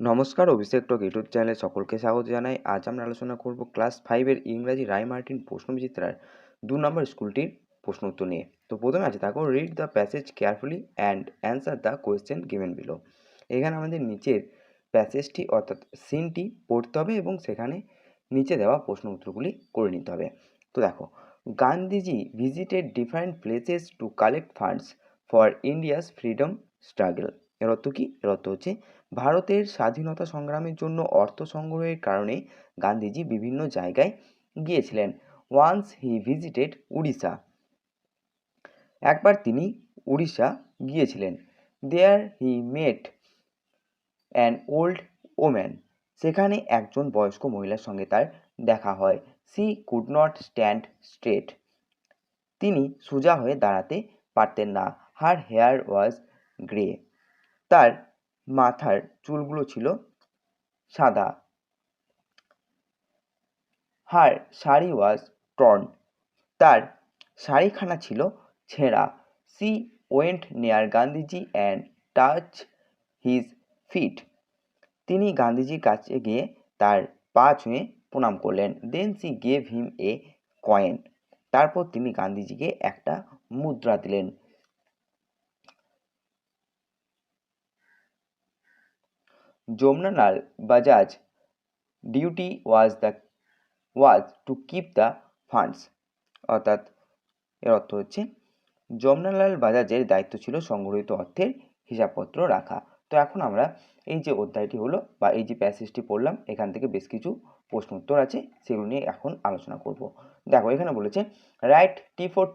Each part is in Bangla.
নমস্কার, অভিষেক টক ইউটিউব চ্যানেলে সকলকে স্বাগত জানাই। আজ আমরা আলোচনা করব ক্লাস ফাইভের ইংরাজি রায় মার্টিন প্রশ্নবিচিত্রার দু নম্বর স্কুলটির প্রশ্ন উত্তর নিয়ে। তো প্রথমে আছে দেখো read the passage carefully and answer the question given below এখানে আমাদের নিচের প্যাসেজটি অর্থাৎ সিনটি পড়তে হবে এবং সেখানে নিচে দেওয়া প্রশ্ন উত্তরগুলি করে নিতে হবে। তো দেখো, Gandhiji visited different places to collect funds for India's freedom struggle এর অর্থ কী? এর অর্থ হচ্ছে ভারতের স্বাধীনতা সংগ্রামের জন্য অর্থ সংগ্রহের কারণে গান্ধীজি বিভিন্ন জায়গায় গিয়েছিলেন। ওয়ান্স হি ভিজিটেড উড়িষ্যা একবার তিনি উড়িষ্যা গিয়েছিলেন। There he met an old woman সেখানে একজন বয়স্ক মহিলার সঙ্গে তার দেখা হয়। She could not stand straight তিনি সোজা হয়ে দাঁড়াতে পারতেন না। হার হেয়ার ওয়াজ গ্রে তার মাথার চুলগুলো ছিল সাদা। হার শাড়ি ওয়াজ টর্ন তার শাড়িখানা ছিল ছেঁড়া। She went near Gandhiji and touch his feet তিনি গান্ধীজির কাছে গিয়ে তার পা ছুঁয়ে প্রণাম করলেন। Then she gave him a coin তারপর তিনি গান্ধীজিকে একটা মুদ্রা দিলেন। Jomnalal Bajaj duty was the, was to keep the funds. অর্থাৎ এর অর্থ হচ্ছে যমনালাল বাজাজের দায়িত্ব ছিল সংগৃহীত অর্থের হিসাবপত্র রাখা। তো এখন আমরা এই যে অধ্যায়টি হলো বা এই যে প্যাসেজটি পড়লাম, এখান থেকে বেশ কিছু প্রশ্ন উত্তর আছে, সেগুলো নিয়ে এখন আলোচনা করব। দেখো, এখানে বলেছে write T for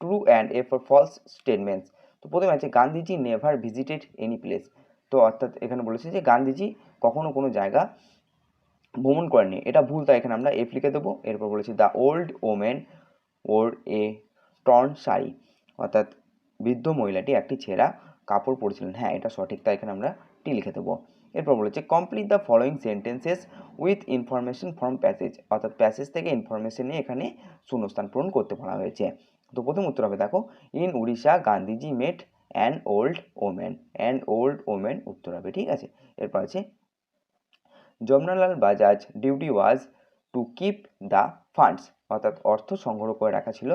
true and F for false statements তো প্রথমে আছে Gandhiji never visited any place তো অর্থাৎ এখানে বলেছে যে গান্ধীজি কখনো কোনো জায়গা ভ্রমণ করেননি। এটা ভুল, তাই এখানে আমরা এফ লিখে দেবো। এরপর বলেছি the old women or a torn sari. অর্থাৎ বৃদ্ধ মহিলাটি একটি ছেঁড়া কাপড় পরেছিলেন। হ্যাঁ এটা সঠিক, তাই এখানে আমরা টি লিখে দেবো। এরপর বলেছে complete the following sentences with information from passage অর্থাৎ প্যাসেজ থেকে ইনফরমেশন নিয়ে এখানে শূন্যস্থান পূরণ করতে বলা হয়েছে। তো প্রথম উত্তর হবে, দেখো in Orissa Gandhiji met an old women an old women উত্তর হবে, ঠিক আছে? এরপর আছে, Jamnalal Bajaj duty was to keep the funds অর্থাৎ অর্থ সংগ্রহ করে রাখা ছিল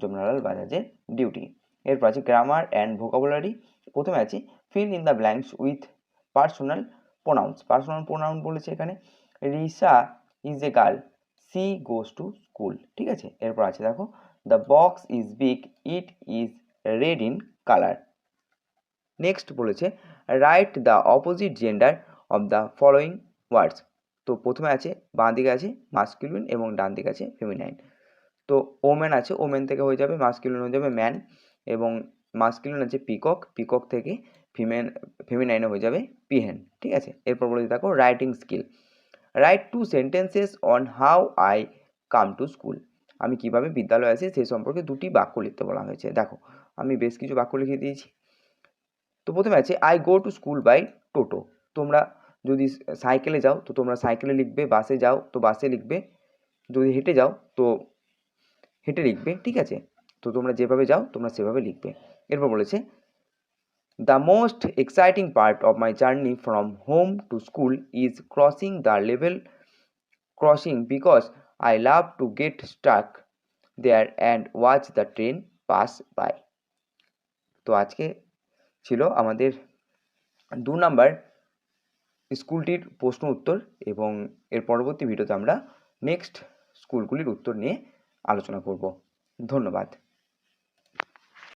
যমনালাল বাজাজের ডিউটি এরপর আছে গ্রামার অ্যান্ড ভোকাবুলারি প্রথমে আছে fill in the blanks with personal pronouns personal pronoun বলেছে এখানে Risa is a girl she goes to school ঠিক আছে? এরপর আছে দেখো the box is big it is red in colour next বলেছে write the opposite gender of the following words তো প্রথমে আছে, বাঁ দিকে আছে মাস্কিউলিন এবং ডান দিকে আছে ফেমিনাইন তো ওম্যান আছে ওমেন থেকে হয়ে যাবে মাস্কিউলিন হয়ে যাবে ম্যান এবং মাস্কিউলিন আছে পিকক পিকক থেকে ফিমেন ফেমিনাইনে হয়ে যাবে পিহেন ঠিক আছে? এরপর বলে দেখো writing skill write two sentences on how I come to school আমি কীভাবে বিদ্যালয়ে আসি, সে সম্পর্কে দুটি বাক্য লিখতে বলা হয়েছে। দেখো, আমি বেশ কিছু বাক্য লিখে দিয়েছি। তো প্রথমে আছে I go to school by toto তোমরা যদি সাইকেলে যাও, তো তোমরা সাইকেলে লিখবে বাসে যাও, তো বাসে লিখবে। যদি হেঁটে যাও, তো হেঁটে লিখবে, ঠিক আছে? তো তোমরা যেভাবে যাও, তোমরা সেভাবে লিখবে। এরপর বলেছে the most exciting part of my journey from home to school is crossing the level crossing because I love to get stuck there and watch the train pass by তো আজকে ছিল আমাদের দু নাম্বার স্কুলটির প্রশ্ন উত্তর এবং এর পরবর্তী ভিডিওতে আমরা নেক্সট স্কুলগুলির উত্তর নিয়ে আলোচনা করব। ধন্যবাদ।